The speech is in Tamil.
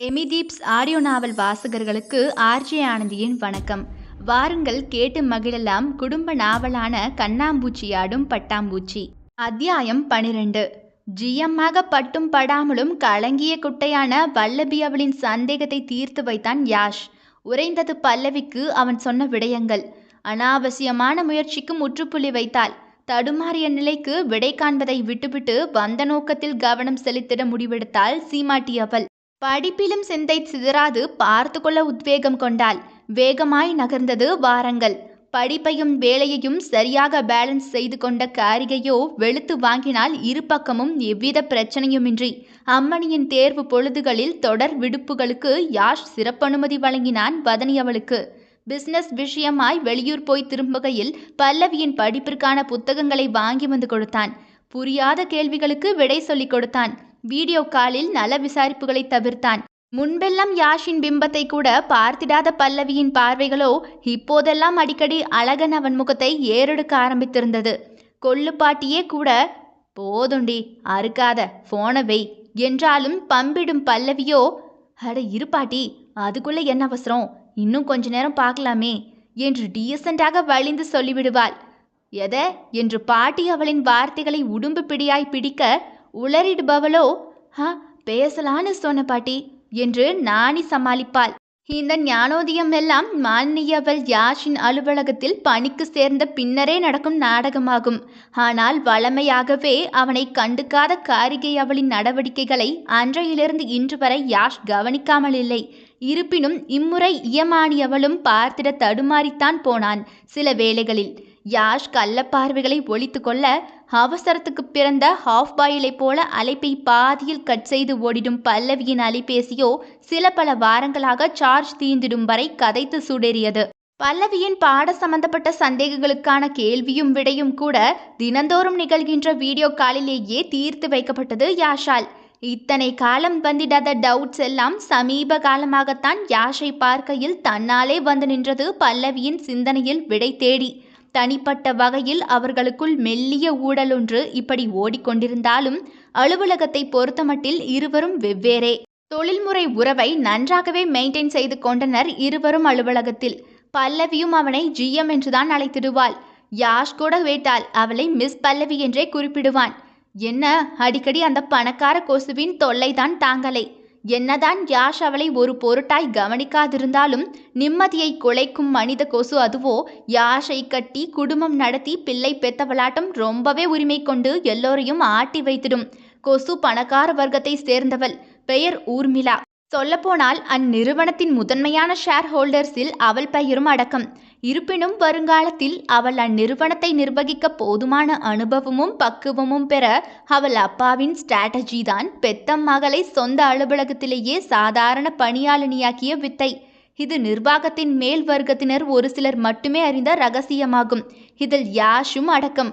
எமிதீப்ஸ் ஆடியோ நாவல் வாசகர்களுக்கு ஆர்ஜே ஆனந்தியின் வணக்கம். வாருங்கள் கேட்டு மகிழலாம் குடும்ப நாவலான கண்ணாம்பூச்சியாடும் பட்டாம்பூச்சி. அத்தியாயம் பனிரெண்டு. ஜியம்மாக பட்டும் படாமலும் கலங்கிய குட்டையான வல்லபி அவளின் சந்தேகத்தை தீர்த்து வைத்தான் யாஷ். உறைந்தது பல்லவிக்கு அவன் சொன்ன விடயங்கள். அனாவசியமான முயற்சிக்கு முற்றுப்புள்ளி வைத்தாள். தடுமாறிய நிலைக்கு விடை காண்பதை விட்டுவிட்டு வந்த நோக்கத்தில் கவனம் செலுத்திட முடிவெடுத்தாள் சீமாட்டி அவள். படிப்பிலும் சிந்தை சிதறாது பார்த்து கொள்ள உத்வேகம் கொண்டாள். வேகமாய் நகர்ந்தது வாரங்கள். படிப்பையும் வேலையையும் சரியாக பேலன்ஸ் செய்து கொண்ட காரிகையோ வெளுத்து வாங்கினால் இரு பக்கமும் எவ்வித பிரச்சனையுமின்றி. அம்மணியின் தேர்வு பொழுதுகளில் தொடர் விடுப்புகளுக்கு யாஷ் சிறப்பனுமதி வழங்கினான் வதனி அவளுக்கு. பிசினஸ் விஷயமாய் வெளியூர் போய் திரும்புகையில் பல்லவியின் படிப்பிற்கான புத்தகங்களை வாங்கி வந்து கொடுத்தான். புரியாத கேள்விகளுக்கு விடை சொல்லிக் கொடுத்தான். வீடியோ காலில் நல விசாரிப்புகளை தவிர்த்தான். முன்பெல்லாம் யாஷின் பிம்பத்தை கூட பார்த்திடாத பல்லவியின் பார்வைகளோ இப்போதெல்லாம் அடிக்கடி அழகன் அவன் முகத்தை ஏறெடுக்க ஆரம்பித்திருந்தது. கொள்ளுப்பாட்டியே கூட போதுண்டி அறுக்காத போன வை என்றாலும் பம்பிடும் பல்லவியோ அட இருப்பாட்டி அதுக்குள்ள என்ன அவசரம்? இன்னும் கொஞ்ச நேரம் பார்க்கலாமே என்று டீசெண்டாக வழிந்து சொல்லிவிடுவாள். எத? என்று பாட்டி அவளின் வார்த்தைகளை உடும்பு பிடியாய் பிடிக்க உளறிடுபவளோ? ஹா பேசலான்னு சொன்ன பாட்டி என்று நாணி சமாளிப்பாள். இந்த ஞானோதயம் எல்லாம் மானியவள் யாஷின் அலுவலகத்தில் பணிக்கு சேர்ந்த பின்னரே நடக்கும் நாடகமாகும். ஆனால் வளமையாகவே அவனை கண்டுக்காத காரிகை அவளின் நடவடிக்கைகளை அன்றையிலிருந்து இன்று வரை யாஷ் கவனிக்காமல் இல்லை. இருப்பினும் இம்முறை இயமானியவளும் பார்த்திட தடுமாறித்தான் போனான் சில வேளைகளில். யாஷ் கள்ளப்பார்வைகளை ஒழித்து கொள்ள அவசரத்துக்கு பிறந்த ஹாஃப் பாயிலை போல அழைப்பை பாதியில் கட் செய்து ஓடிடும் பல்லவியின் அலைபேசியோ சில பல வாரங்களாக சார்ஜ் தீர்ந்திடும் வரை கதைத்து சுடேறியது. பல்லவியின் பாட சம்பந்தப்பட்ட சந்தேகங்களுக்கான கேள்வியும் விடையும் கூட தினந்தோறும் நிகழ்கின்ற வீடியோ காலிலேயே தீர்த்து வைக்கப்பட்டது யாஷால். இத்தனை காலம் வந்திடாத டவுட்ஸ் எல்லாம் சமீப காலமாகத்தான் யாஷை பார்க்கையில் தன்னாலே வந்து நின்றது பல்லவியின் சிந்தனையில் விடை தேடி. தனிப்பட்ட வகையில் அவர்களுக்குள் மெல்லிய ஊடலொன்று இப்படி ஓடிக்கொண்டிருந்தாலும் அலுவலகத்தை பொறுத்தமட்டில் இருவரும் வெவ்வேறே. தொழில்முறை உறவை நன்றாகவே மெயின்டைன் செய்து கொண்டனர் இருவரும் அலுவலகத்தில். பல்லவியும் அவனை ஜிஎம் என்றுதான் அழைத்திடுவாள். யாஷ் கூட வேட்டாள் அவளை மிஸ் பல்லவி என்றே குறிப்பிடுவான். என்ன அடிக்கடி அந்த பணக்கார கொசுவின் தொல்லைதான் தாங்கலை என்னதான் யாஷ் அவளை ஒரு பொருட்டாய் கவனிக்காதிருந்தாலும் நிம்மதியை குலைக்கும் மனித கொசு அதுவோ யாஷை கட்டி குடும்பம் நடத்தி பிள்ளை பெத்தவளாட்டம் ரொம்பவே உரிமை கொண்டு எல்லோரையும் ஆட்டி வைத்திடும். கொசு பணக்கார வர்க்கத்தை சேர்ந்தவள். பெயர் ஊர்மிளா. சொல்லப்போனால் அந்நிறுவனத்தின் முதன்மையான ஷேர் ஹோல்டர்ஸில் அவள் பெயரும் அடக்கம். இருப்பினும் வருங்காலத்தில் அவள் அந்நிறுவனத்தை நிர்வகிக்க போதுமான அனுபவமும் பக்குவமும் பெற அவள் அப்பாவின் ஸ்ட்ராட்டஜி தான் பெத்தம் மகளை சொந்த அலுவலகத்திலேயே சாதாரண பணியாளனியாக்கிய வித்தை. இது நிர்வாகத்தின் மேல் வர்க்கத்தினர் ஒரு சிலர் மட்டுமே அறிந்த ரகசியமாகும். இதில் யாஷும் அடக்கம்.